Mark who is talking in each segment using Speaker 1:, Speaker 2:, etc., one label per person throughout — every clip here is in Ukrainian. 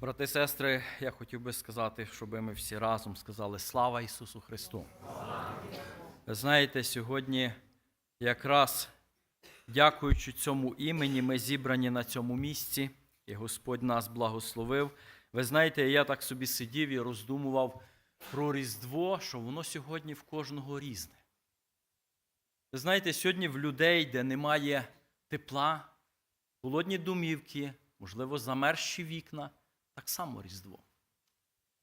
Speaker 1: Брати і сестри, я хотів би сказати, щоб ми всі разом сказали слава Ісусу Христу. Ви знаєте, сьогодні якраз дякуючи цьому імені, ми зібрані на цьому місці, і Господь нас благословив. Ви знаєте, я так собі сидів і роздумував про Різдво, що воно сьогодні в кожного різне. Ви знаєте, сьогодні в людей, де немає тепла, холодні домівки, можливо, замерзші вікна, так само Різдво.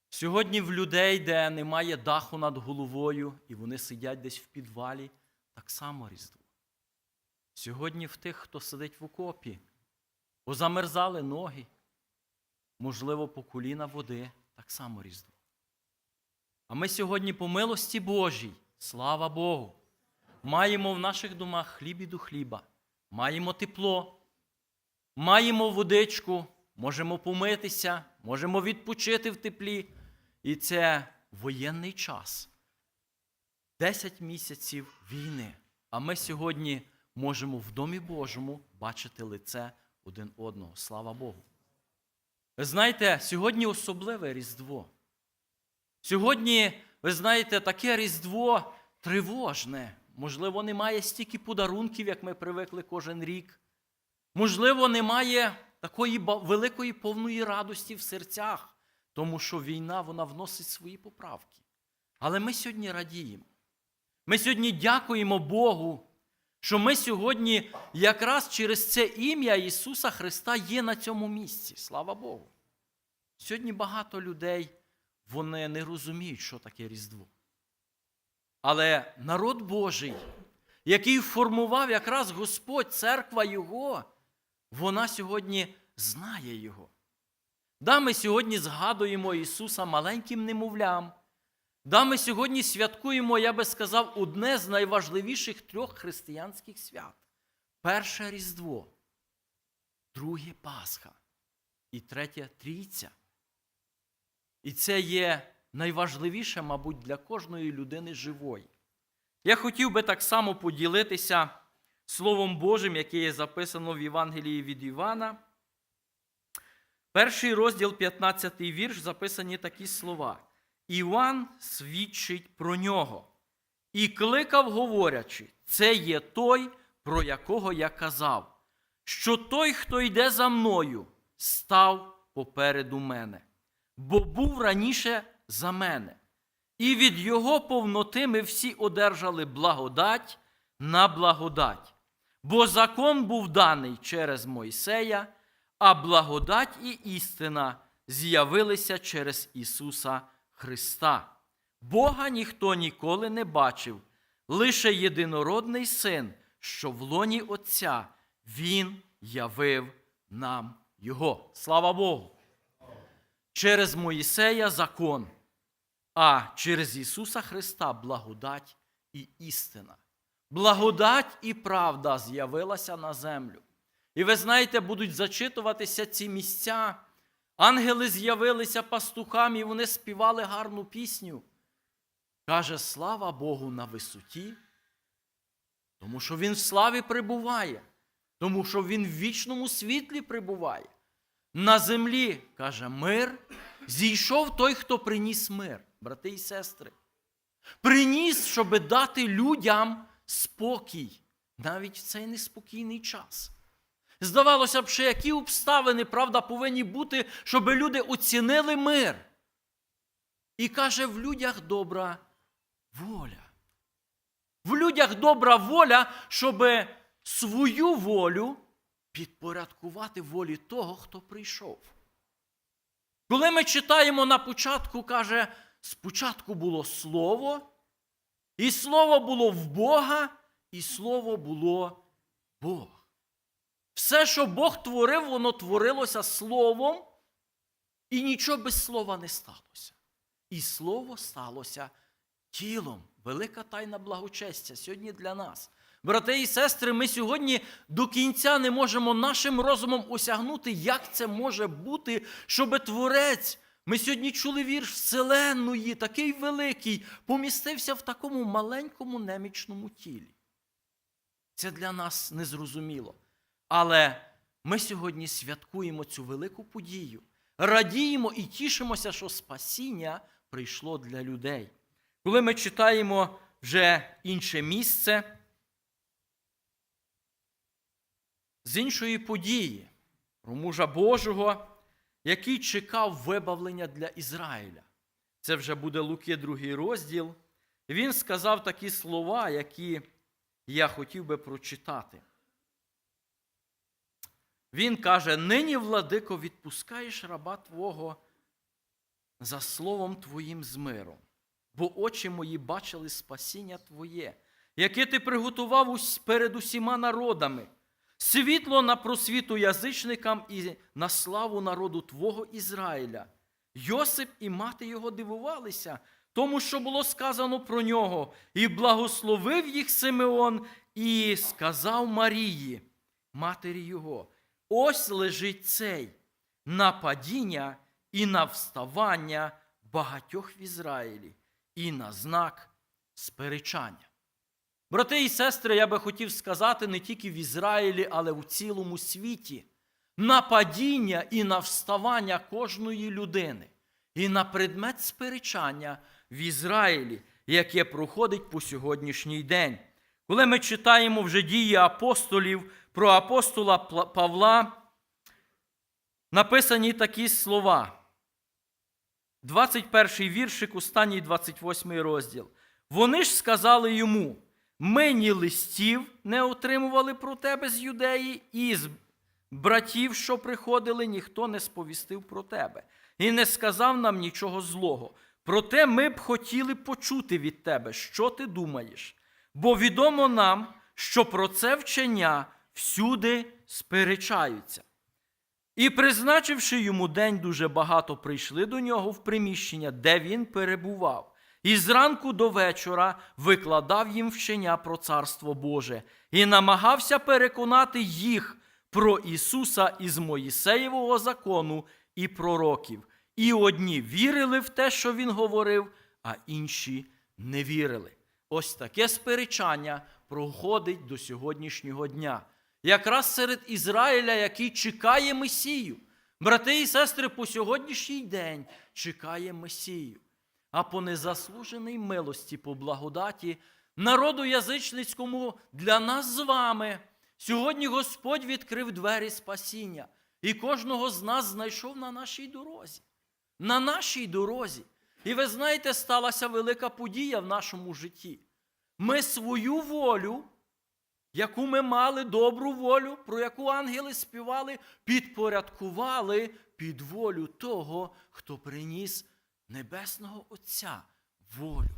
Speaker 1: Сьогодні в людей, де немає даху над головою, і вони сидять десь в підвалі, так само Різдво. Сьогодні в тих, хто сидить в окопі, позамерзали ноги, можливо, по коліна води, так само Різдво. А ми сьогодні, по милості Божій, слава Богу, маємо в наших домах хліб і до хліба, маємо тепло, маємо водичку, можемо помитися, можемо відпочити в теплі. І це воєнний час. Десять місяців війни. А ми сьогодні можемо в Домі Божому бачити лице один одного. Слава Богу. Ви знаєте, сьогодні особливе Різдво. Сьогодні, ви знаєте, таке Різдво тривожне. Можливо, немає стільки подарунків, як ми привикли кожен рік. Можливо, немає такої великої повної радості в серцях, тому що війна вона вносить свої поправки. Але ми сьогодні радіємо. Ми сьогодні дякуємо Богу, що ми сьогодні якраз через це ім'я Ісуса Христа є на цьому місці. Слава Богу. Сьогодні багато людей вони не розуміють, що таке Різдво. Але народ Божий, який формував якраз Господь, церква Його, вона сьогодні знає Його. Да, ми сьогодні згадуємо Ісуса маленьким немовлям. Да, ми сьогодні святкуємо, я би сказав, одне з найважливіших трьох християнських свят. Перше Різдво, друге Пасха і третє Трійця. І це є найважливіше, мабуть, для кожної людини живої. Я хотів би так само поділитися Словом Божим, яке є записано в Євангелії від Івана. Перший розділ, 15 вірш, записані такі слова. Іван свідчить про нього і кликав, говорячи, це є той, про якого я казав, що той, хто йде за мною, став попереду мене, бо був раніше за мене. І від його повноти ми всі одержали благодать на благодать. Бо закон був даний через Мойсея, а благодать і істина з'явилися через Ісуса Христа. Бога ніхто ніколи не бачив, лише єдинородний син, що в лоні Отця, Він явив нам Його. Слава Богу! Через Моїсея закон, а через Ісуса Христа благодать і істина. Благодать і правда з'явилася на землю. І ви знаєте, будуть зачитуватися ці місця. Ангели з'явилися пастухам, і вони співали гарну пісню. Каже, слава Богу на висоті, тому що Він в славі прибуває, тому що Він в вічному світлі прибуває. На землі, каже, мир, зійшов той, хто приніс мир, брати і сестри. Приніс, щоб дати людям спокій навіть в цей неспокійний час. Здавалося б, що які обставини, правда, повинні бути, щоб люди оцінили мир. І каже, в людях добра воля. В людях добра воля, щоб свою волю підпорядкувати волі того, хто прийшов. Коли ми читаємо на початку, каже, спочатку було слово, і слово було в Бога, і слово було Бог. Все, що Бог творив, воно творилося словом, і нічого без слова не сталося. І слово сталося тілом. Велика тайна благочестя сьогодні для нас. Брати і сестри, ми сьогодні до кінця не можемо нашим розумом осягнути, як це може бути, щоб творець. Ми сьогодні чули вірш Вселенної, такий великий, помістився в такому маленькому немічному тілі. Це для нас незрозуміло. Але ми сьогодні святкуємо цю велику подію. радіємо і тішимося, що спасіння прийшло для людей. Коли ми читаємо вже інше місце з іншої події про мужа Божого, який чекав вибавлення для Ізраїля. Це вже буде Луки, другий розділ. Він сказав такі слова, які я хотів би прочитати. Він каже: Нині, владико, відпускаєш раба Твого за словом Твоїм з миром, бо очі мої бачили спасіння Твоє, яке ти приготував перед усіма народами, світло на просвіту язичникам і на славу народу Твого Ізраїля. Йосип і мати його дивувалися, тому що було сказано про нього, і благословив їх Симеон, і сказав Марії, матері його, ось лежить цей на падіння і на вставання багатьох в Ізраїлі, і на знак сперечання. Брати і сестри, я би хотів сказати не тільки в Ізраїлі, але в цілому світі. На падіння і на вставання кожної людини, і на предмет сперечання в Ізраїлі, яке проходить по сьогоднішній день. Коли ми читаємо вже дії апостолів про апостола Павла, написані такі слова. 21 віршик, останній 28 розділ. Вони ж сказали йому: ми ні листів не отримували про тебе з юдеї, і з братів, що приходили, ніхто не сповістив про тебе, і не сказав нам нічого злого. Проте ми б хотіли почути від тебе, що ти думаєш. Бо відомо нам, що про це вчення всюди сперечаються. І, призначивши йому день, дуже багато прийшли до нього в приміщення, де він перебував, і зранку до вечора викладав їм вчення про Царство Боже і намагався переконати їх про Ісуса із Моїсеєвого закону і пророків. І одні вірили в те, що він говорив, а інші не вірили. Ось таке сперечання проходить до сьогоднішнього дня. Якраз серед Ізраїля, який чекає Месію. Брати і сестри, по сьогоднішній день чекає Месію. А по незаслуженій милості, по благодаті, народу язичницькому для нас з вами. Сьогодні Господь відкрив двері спасіння і кожного з нас знайшов на нашій дорозі. На нашій дорозі. І ви знаєте, сталася велика подія в нашому житті. Ми свою волю, яку ми мали добру волю, про яку ангели співали, підпорядкували під волю того, хто приніс Небесного Отця волю.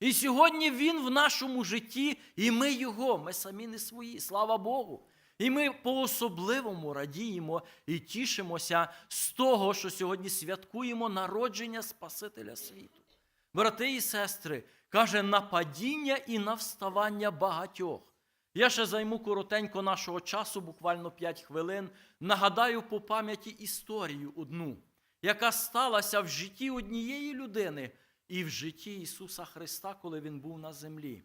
Speaker 1: І сьогодні Він в нашому житті, і ми Його, ми самі не свої, слава Богу. І ми по-особливому радіємо і тішимося з того, що сьогодні святкуємо народження Спасителя світу. Брати і сестри, каже, на падіння і на вставання багатьох. Я ще займу коротенько нашого часу, буквально 5 хвилин. Нагадаю по пам'яті історію одну, яка сталася в житті однієї людини і в житті Ісуса Христа, коли Він був на землі.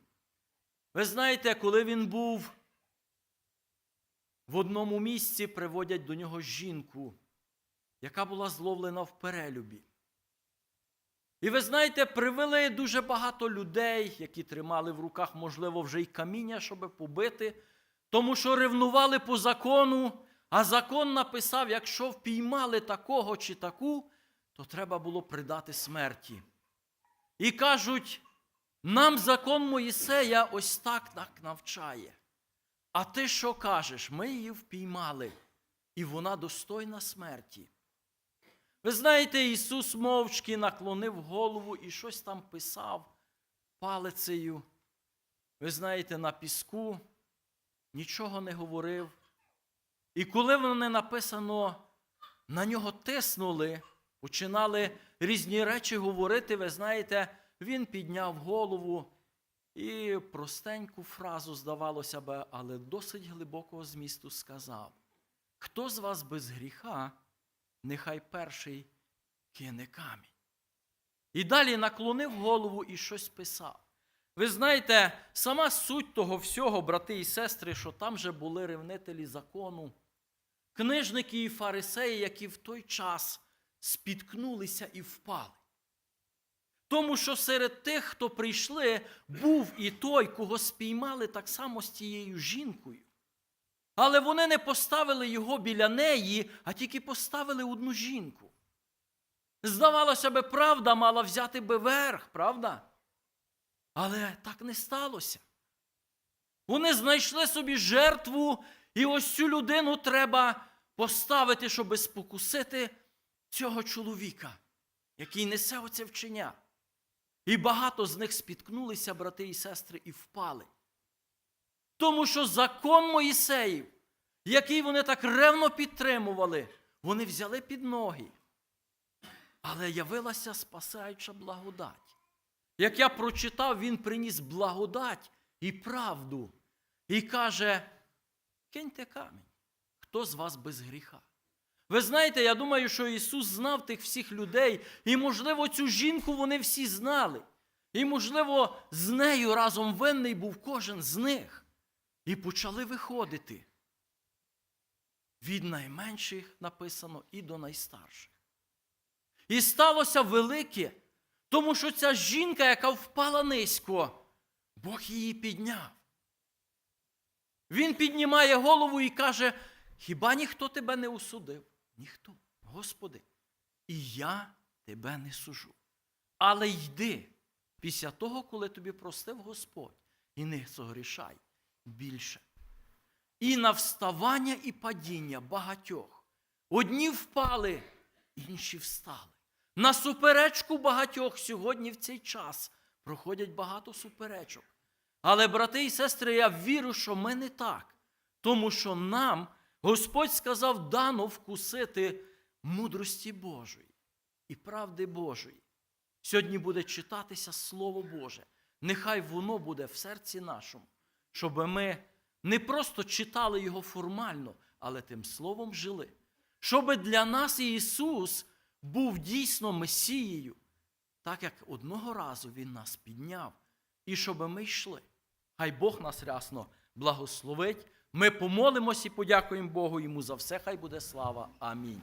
Speaker 1: Ви знаєте, коли Він був в одному місці, приводять до нього жінку, яка була зловлена в перелюбі. І ви знаєте, привели дуже багато людей, які тримали в руках, можливо, вже й каміння, щоб побити, тому що ревнували по закону, а закон написав: якщо впіймали такого чи таку, то треба було придати смерті. І кажуть, нам закон Моїсея ось так так навчає. А ти що кажеш? Ми її впіймали, і вона достойна смерті. Ви знаєте, Ісус мовчки наклонив голову і щось там писав палицею. Ви знаєте, на піску нічого не говорив. І коли воно не написано, на нього тиснули, починали різні речі говорити, ви знаєте, він підняв голову і простеньку фразу, здавалося би, але досить глибокого змісту сказав: Хто з вас без гріха? нехай перший кине камінь. І далі наклонив голову і щось писав. Ви знаєте, сама суть того всього, брати і сестри, що там же були ревнителі закону, книжники і фарисеї, які в той час спіткнулися і впали. Тому що серед тих, хто прийшли, був і той, кого спіймали так само з тією жінкою. Але вони не поставили його біля неї, а тільки поставили одну жінку. Здавалося би, правда мала взяти би верх, правда? Але так не сталося. Вони знайшли собі жертву, і ось цю людину треба поставити, щоб спокусити цього чоловіка, який несе оце вчення. І багато з них спіткнулися, брати і сестри, і впали. Тому що закон Моїсеїв, який вони так ревно підтримували, вони взяли під ноги. Але явилася спасаюча благодать. Як я прочитав, він приніс благодать і правду. І каже: киньте камінь, хто з вас без гріха? Ви знаєте, я думаю, що Ісус знав тих всіх людей, і, можливо, цю жінку вони всі знали. І, можливо, з нею разом винний був кожен з них. І почали виходити. Від найменших написано і до найстарших. І сталося велике, тому що ця жінка, яка впала низько, Бог її підняв. Він піднімає голову і каже: Хіба ніхто тебе не осудив? Ніхто, Господи, і я тебе не сужу. Але йди після того, коли тобі простив Господь, і не согрішай більше. І на вставання і падіння багатьох. Одні впали, інші встали. На суперечку багатьох сьогодні в цей час проходять багато суперечок. Але, брати і сестри, я вірю, що ми не так. Тому що нам Господь сказав дано вкусити мудрості Божої і правди Божої. Сьогодні буде читатися Слово Боже. Нехай воно буде в серці нашому, щоб ми не просто читали його формально, але тим словом жили. Щоб для нас Ісус був дійсно Месією, так як одного разу Він нас підняв, і щоб ми йшли. Хай Бог нас рясно благословить. Ми помолимось і подякуємо Богу йому за все. Хай буде слава. Амінь.